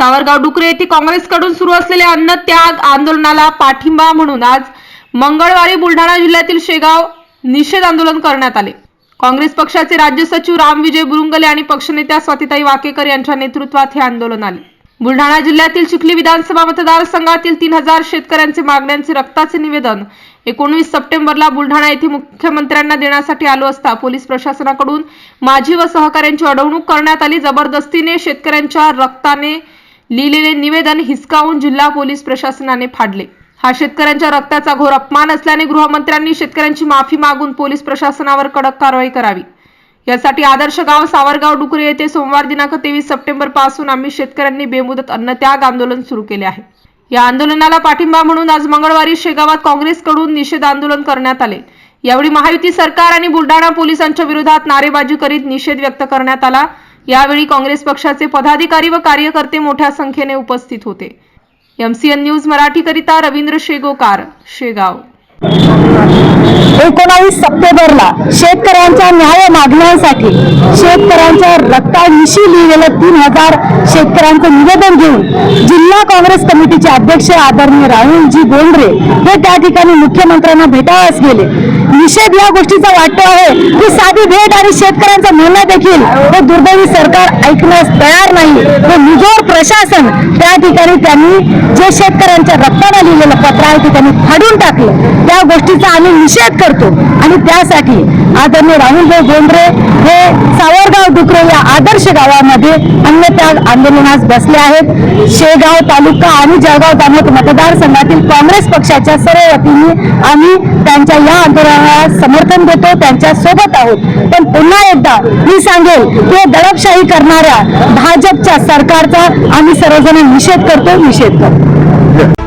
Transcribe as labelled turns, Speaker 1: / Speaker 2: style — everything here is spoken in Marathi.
Speaker 1: सावरगाव डुकरे येथे काँग्रेसकडून सुरू असलेल्या अन्न त्याग आंदोलनाला पाठिंबा म्हणून आज मंगळवारी बुलढाणा जिल्ह्यातील शेगाव निषेध आंदोलन करण्यात आले. काँग्रेस पक्षाचे राज्य सचिव रामविजय बुरुंगले आणि पक्षनेत्या स्वातीताई वाकेकर यांच्या नेतृत्वात हे आंदोलन आले. बुलढाणा जिल्ह्यातील चिखली विधानसभा मतदारसंघातील तीन हजार शेतकऱ्यांचे मागण्यांचे रक्ताचे निवेदन एकोणवीस सप्टेंबरला बुलढाणा येथे मुख्यमंत्र्यांना देण्यासाठी आलो असता पोलीस प्रशासनाकडून माझी व सहकाऱ्यांची अडवणूक करण्यात आली. जबरदस्तीने शेतकऱ्यांच्या रक्ताने लिहिलेले निवेदन हिसकावून जिल्हा पोलीस प्रशासनाने फाडले. हा शेतकऱ्यांच्या रक्ताचा घोर अपमान असल्याने गृहमंत्र्यांनी शेतकऱ्यांची माफी मागून पोलीस प्रशासनावर कडक कारवाई करावी. यासाठी आदर्श गाव सावरगाव डुकरे येथे सोमवार दिनांक तेवीस सप्टेंबरपासून आम्ही शेतकऱ्यांनी बेमुदत अन्नत्याग आंदोलन सुरू केले आहे. या आंदोलनाला पाठिंबा म्हणून आज मंगळवारी शेगावात काँग्रेसकडून निषेध आंदोलन करण्यात आले. यावेळी महायुती सरकार आणि बुलढाणा पोलिसांच्या विरोधात नारेबाजी करीत निषेध व्यक्त करण्यात आला. यावेळी काँग्रेस पक्षाचे पदाधिकारी व कार्यकर्ते मोठ्या संख्येने उपस्थित होते. एमसीएन न्यूज मराठीकरिता रवींद्र शेगोकार शेगाव.
Speaker 2: एकोणावीस सप्टेंबरला शेतकऱ्यांच्या न्याय मागण्यांसाठी शेतकऱ्यांच्या रक्ताविषयी लिहिलेलं तीन हजार शेतकऱ्यांचं निवेदन घेऊन जिल्हा काँग्रेस कमिटीचे अध्यक्ष आदरणीय राहुलजी बोंडरे हे त्या ठिकाणी मुख्यमंत्र्यांना भेटावयास गेले. निषेध या गोष्टीचा वाटतो आहे की साधी भेट आणि शेतकऱ्यांचं म्हणणं देखील हे दुर्दैवी सरकार ऐकण्यास तयार नाही. हे मुजोर प्रशासन त्या ठिकाणी त्यांनी जे शेतकऱ्यांच्या रक्ताने लिहिलेलं पत्र आहे ते त्यांनी फाडून टाकलं. त्या गोष्टीचा आम्ही निषेध करतो. आणि त्यासाठी आदरणीय राहुलभाऊ बोंद्रे हे सावरगाव डुकरे या आदर्श गावामध्ये अन्नत्याग आंदोलनास बसले आहेत. शेगाव तालुका आणि जळगाव दामोद मतदारसंघातील काँग्रेस पक्षाच्या सर्व वतीने आम्ही त्यांच्या या आंदोलनाला समर्थन देतो त्यांच्यासोबत आहोत. पण पुन्हा एकदा मी सांगेल की दडपशाही करणाऱ्या भाजपच्या सरकारचा आम्ही सर्वजण निषेध करतो निषेध करतो.